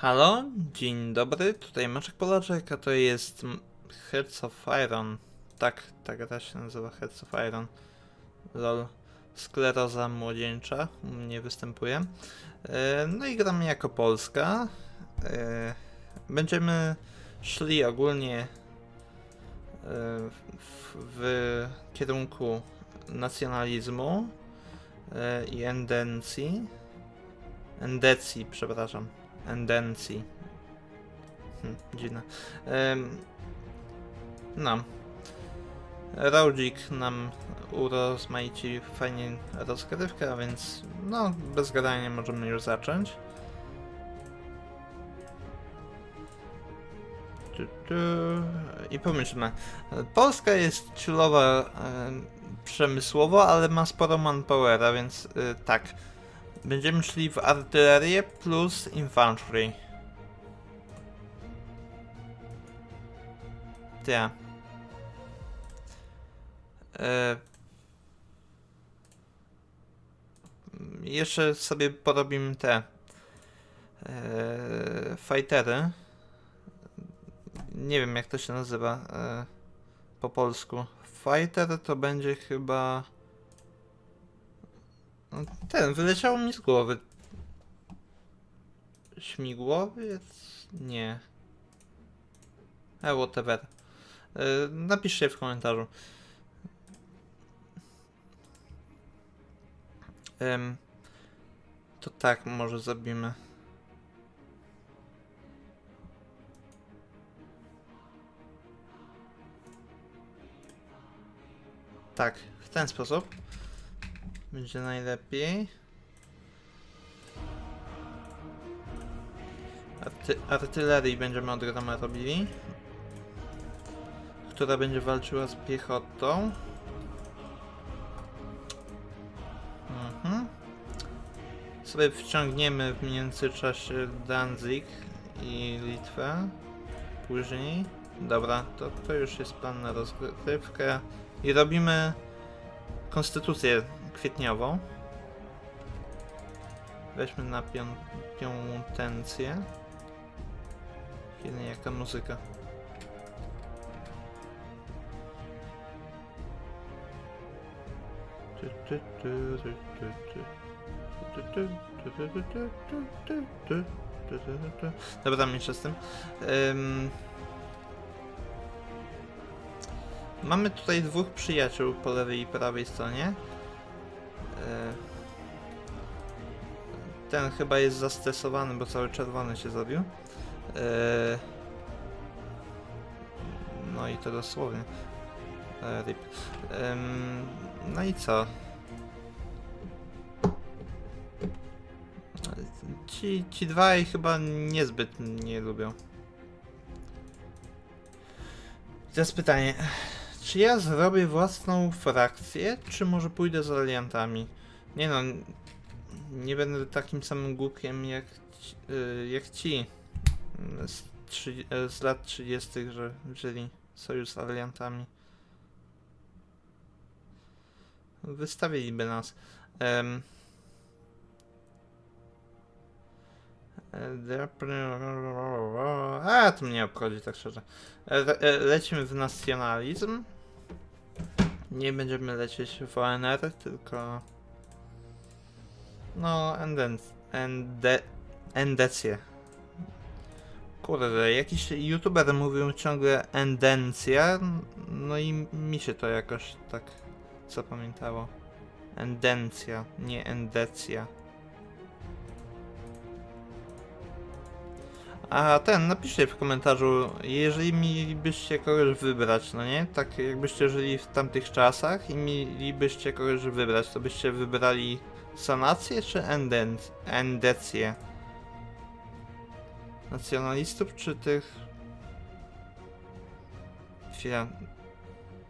Halo, dzień dobry, tutaj Maczek Polaczek, a to jest Hearts of Iron. Tak, ta gra się nazywa Hearts of Iron. Lol. Skleroza młodzieńcza u mnie występuje. E, No i gramy jako Polska. E, Będziemy szli ogólnie e, w, w kierunku nacjonalizmu i endencji. Endecji, przepraszam. Endencji. Hm, dziwne. Em, no. Rodzik nam urozmaici fajnie rozgrywkę, a więc no, bez gadania możemy już zacząć. I pomyślmy. Polska jest chillowa em, przemysłowo, ale ma sporo manpowera, więc y, tak. Będziemy szli w artylerię plus infantry. Ja. E... Jeszcze sobie porobimy te e... fightery. Nie wiem jak to się nazywa e... po polsku. Fighter to będzie chyba... Ten, wyleciało mi z głowy. Śmigłowiec? Nie. E, whatever. E, napiszcie w komentarzu. Em, to tak, może zrobimy. Tak, w ten sposób. Będzie najlepiej. Arty artylerii będziemy od groma robili. Która będzie walczyła z piechotą. Mhm. Sobie wciągniemy w międzyczasie Danzig i Litwę. Później. Dobra, to, to już jest plan na rozgrywkę. I robimy konstytucję kwietniową. Weźmy na pią piątencję. Kiedy jaka muzyka. Dobra, mniejsza z tym. Um, mamy tutaj dwóch przyjaciół po lewej i prawej stronie. Ten chyba jest zastresowany, bo cały czerwony się zrobił. E, No i to dosłownie. E, Rip. No i co? Ci, ci dwaj chyba niezbyt nie lubią. Teraz pytanie. Czy ja zrobię własną frakcję, czy może pójdę z aliantami? Nie no, nie będę takim samym głupiem jak, y, jak ci z, trzy, z lat 30., że wzięli sojusz z aliantami. Wystawiliby nas. Dep- A, to mnie obchodzi tak szczerze. E, e, Lecimy w nacjonalizm. Nie będziemy lecieć w ONR, tylko. No, enden, ende. Kurde, jakiś youtuber mówił ciągle endencja, no i mi się to jakoś tak zapamiętało. Endencja, nie endecja. A ten, napiszcie w komentarzu, jeżeli mielibyście kogoś wybrać, no nie? Tak jakbyście żyli w tamtych czasach i mielibyście kogoś wybrać, to byście wybrali sanację czy enden endecję? Nacjonalistów czy tych... Chwila.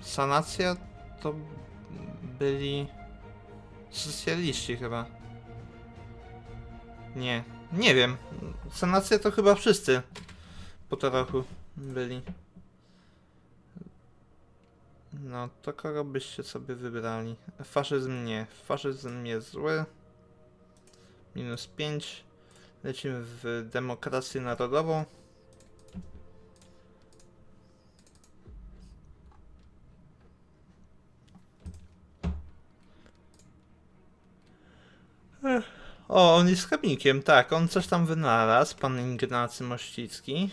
Sanacja to byli socjaliści chyba. Nie, nie wiem. Sanacja to chyba wszyscy po trochu byli. No, to kogo byście sobie wybrali? Faszyzm nie. Faszyzm jest zły. Minus 5. Lecimy w demokrację narodową. O, on jest chemikiem, tak, on coś tam wynalazł, pan Ignacy Mościcki.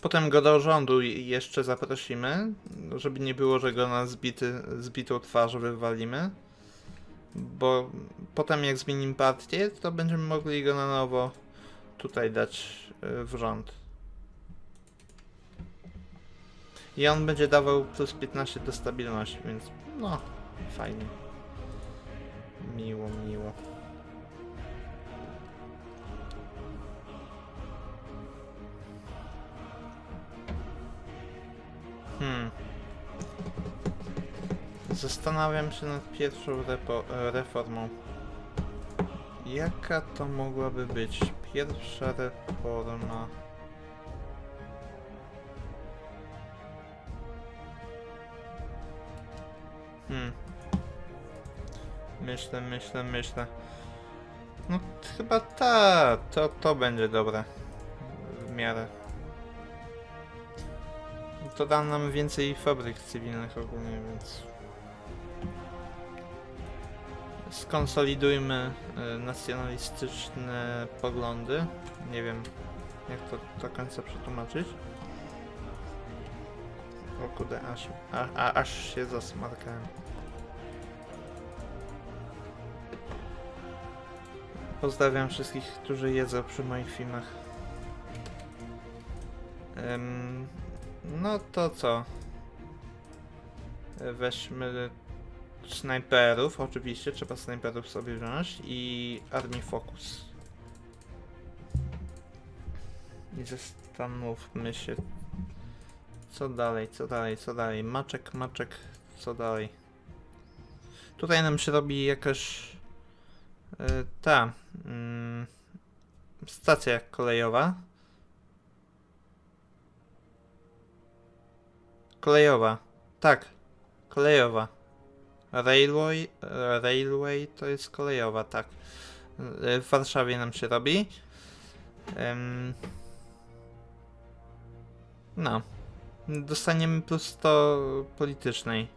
Potem go do rządu jeszcze zaprosimy, żeby nie było, że go na zbity, zbitą twarz wywalimy. Bo potem jak zmienimy partię, to będziemy mogli go na nowo tutaj dać y, w rząd. I on będzie dawał plus 15 do stabilności, więc no, fajnie. Miło, miło. Zastanawiam się nad pierwszą e, reformą. Jaka to mogłaby być pierwsza reforma? Hmm. Myślę, myślę, myślę. No chyba ta, to, to będzie dobre. W miarę. To da nam więcej fabryk cywilnych ogólnie, więc... Skonsolidujmy y, nacjonalistyczne poglądy. Nie wiem, jak to do końca przetłumaczyć. O kurde, aż, a, a, aż się zasmarkałem. Pozdrawiam wszystkich, którzy jedzą przy moich filmach. Em, no to co? E, Weźmy snajperów, oczywiście, trzeba snajperów sobie wziąć i Army Focus. I zastanówmy się, co dalej, co dalej, co dalej. Maczek, maczek, co dalej. Tutaj nam się robi jakaś e, ta mm, stacja kolejowa. Kolejowa. Tak. Kolejowa. Railway, railway to jest kolejowa, tak. W Warszawie nam się robi. Em, no. Dostaniemy plus 100 politycznej.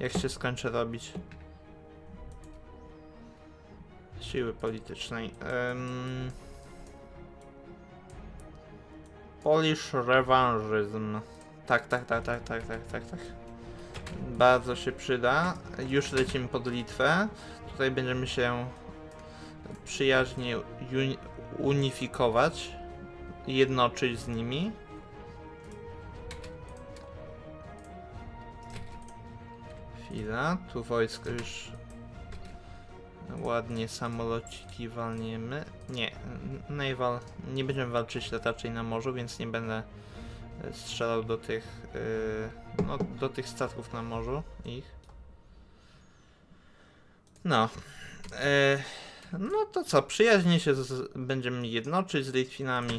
Jak się skończy robić. Siły politycznej. Em, Polish rewanżyzm. Tak, tak, tak, tak, tak, tak, tak, tak. Bardzo się przyda. Już lecimy pod Litwę. Tutaj będziemy się przyjaźnie uni- unifikować. Jednoczyć z nimi. Chwila, tu wojsko już ładnie samolociki walniemy. Nie, n- naval, nie będziemy walczyć raczej na morzu, więc nie będę strzelał do tych, yy, no, do tych statków na morzu ich. No. E, no to co, przyjaźnie się z, będziemy jednoczyć z Litwinami.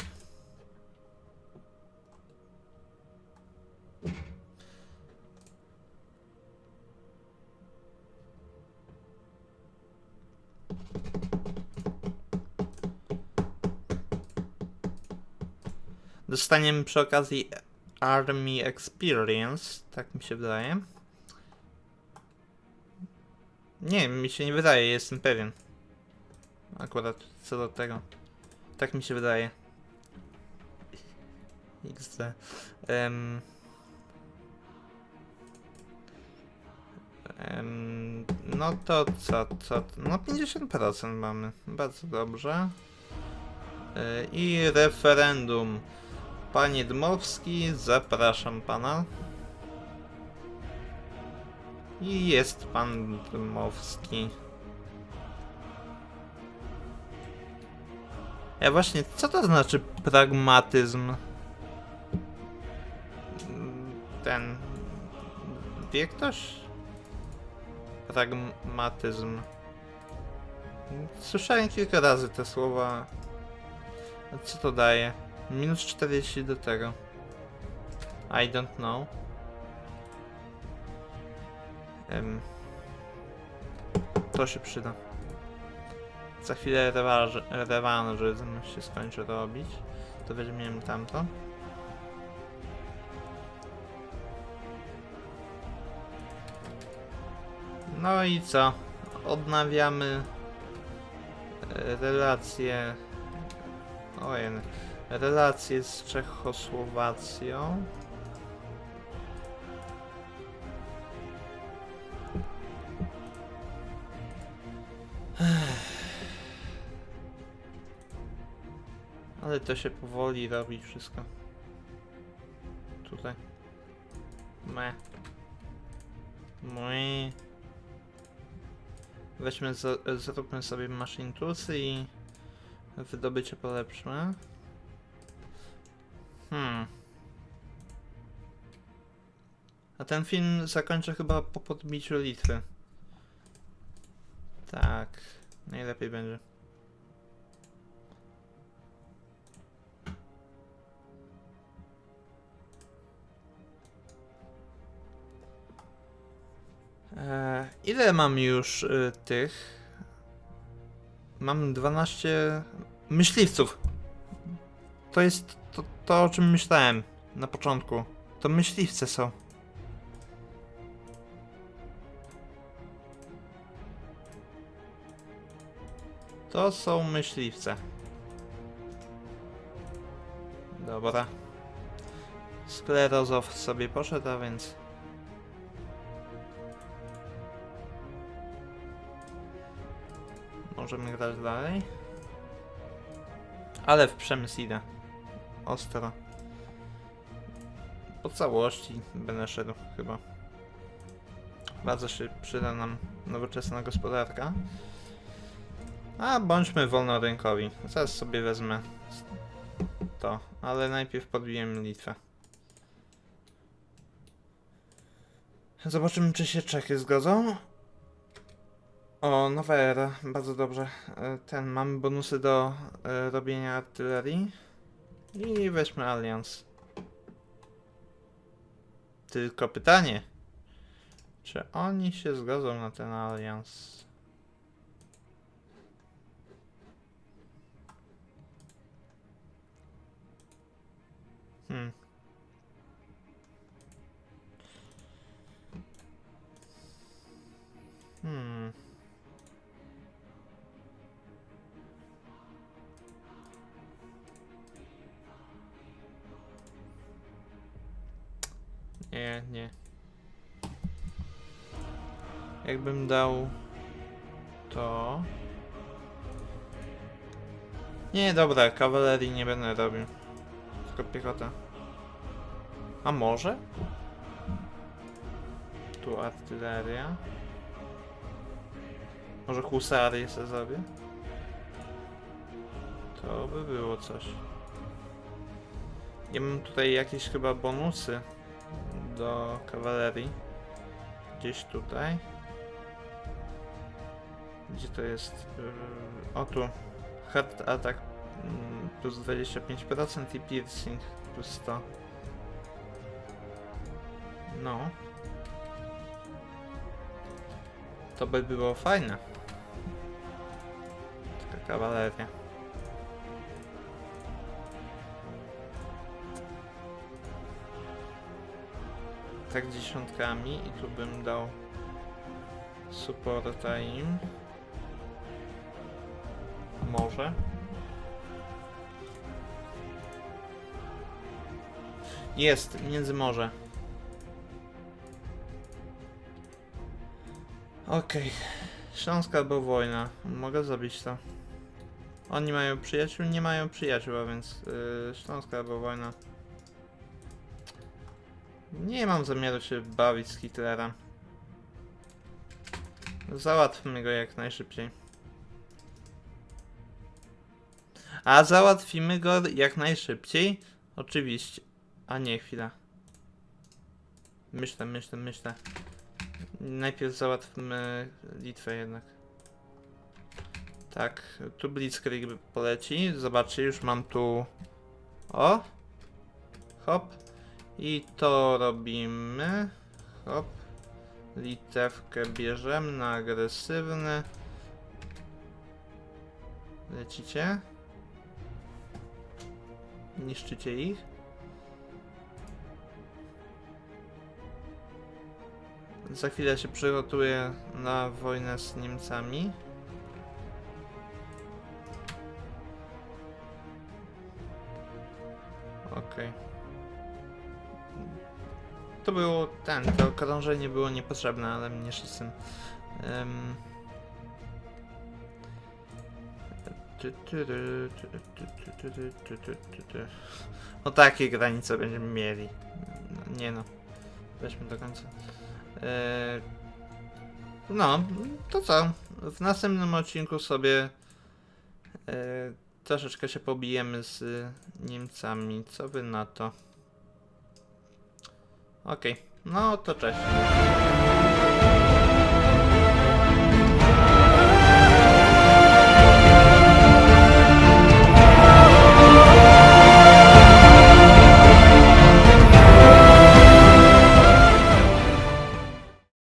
Dostaniemy przy okazji Army Experience, tak mi się wydaje. Nie, mi się nie wydaje, jestem pewien. Akurat co do tego. Tak mi się wydaje. XD. Em, em, no to co, co? No 50% mamy. Bardzo dobrze. E, I referendum. Panie Dmowski, zapraszam pana. I jest pan Dmowski. Ja właśnie, co to znaczy pragmatyzm? Ten. Wie ktoś? Pragmatyzm. Słyszałem kilka razy te słowa. Co to daje? Minus 40 do tego. I don't know. Em, to się przyda. za chwilę rewanż, rewanżyzm się skończy robić, to weźmiemy tamto. No i co? Odnawiamy e, relacje. Ojej, relacje z Czechosłowacją. Ale to się powoli robi wszystko. Tutaj. Me. Mój. Weźmy, zróbmy sobie toolsy i wydobycie polepszmy. Hmm. A ten film zakończę chyba po podbiciu Litwy. Tak, najlepiej będzie. Eee, ile mam już y, tych? Mam 12 myśliwców. To jest to, o czym myślałem na początku. To myśliwce są. To są myśliwce. Dobra. Sklerozow sobie poszedł, a więc... Możemy grać dalej. Ale w przemysł idę. Ostro. Po całości będę szedł chyba. Bardzo się przyda nam nowoczesna gospodarka. A bądźmy wolnorynkowi. Zaraz sobie wezmę to, ale najpierw podbiję Litwę. Zobaczymy, czy się Czechy zgodzą. O, nowa era, bardzo dobrze. E, Ten, mamy bonusy do e, robienia artylerii. I weźmy Allianz. Tylko pytanie, czy oni się zgodzą na ten Allianz? Hmm. Hmm. Nie. Jakbym dał to. Nie, dobra, kawalerii nie będę robił. Tylko piechota. A może? Tu artyleria. Może husarię sobie zrobię? To by było coś. Ja mam tutaj jakieś chyba bonusy do kawalerii. Gdzieś tutaj. Gdzie to jest? Yy, O tu. Hard attack mm, plus 25% i piercing plus 100. No. To by było fajne. Taka kawaleria. Tak dziesiątkami i tu bym dał supporta im. Może. Jest, między morze. Okej. Śląska albo wojna. Mogę zrobić to. Oni mają przyjaciół? Nie mają przyjaciół, a więc yy, Śląska albo wojna. Nie mam zamiaru się bawić z Hitlerem. Załatwmy go jak najszybciej. A załatwimy go jak najszybciej? Oczywiście. A nie, chwila. Myślę, myślę, myślę. Najpierw załatwmy Litwę jednak. Tak, tu Blitzkrieg poleci. Zobaczcie, już mam tu... O! Hop. I to robimy. Hop. Litewkę bierzemy na agresywny. Lecicie. Niszczycie ich. Za chwilę się przygotuję na wojnę z Niemcami. Okej. To było ten, to krążenie było niepotrzebne, ale mniejsza z tym. Um... No takie granice będziemy mieli. Nie no. Weźmy do końca. No, to co? W następnym odcinku sobie troszeczkę się pobijemy z Niemcami. Co wy na to? Okej, no to cześć.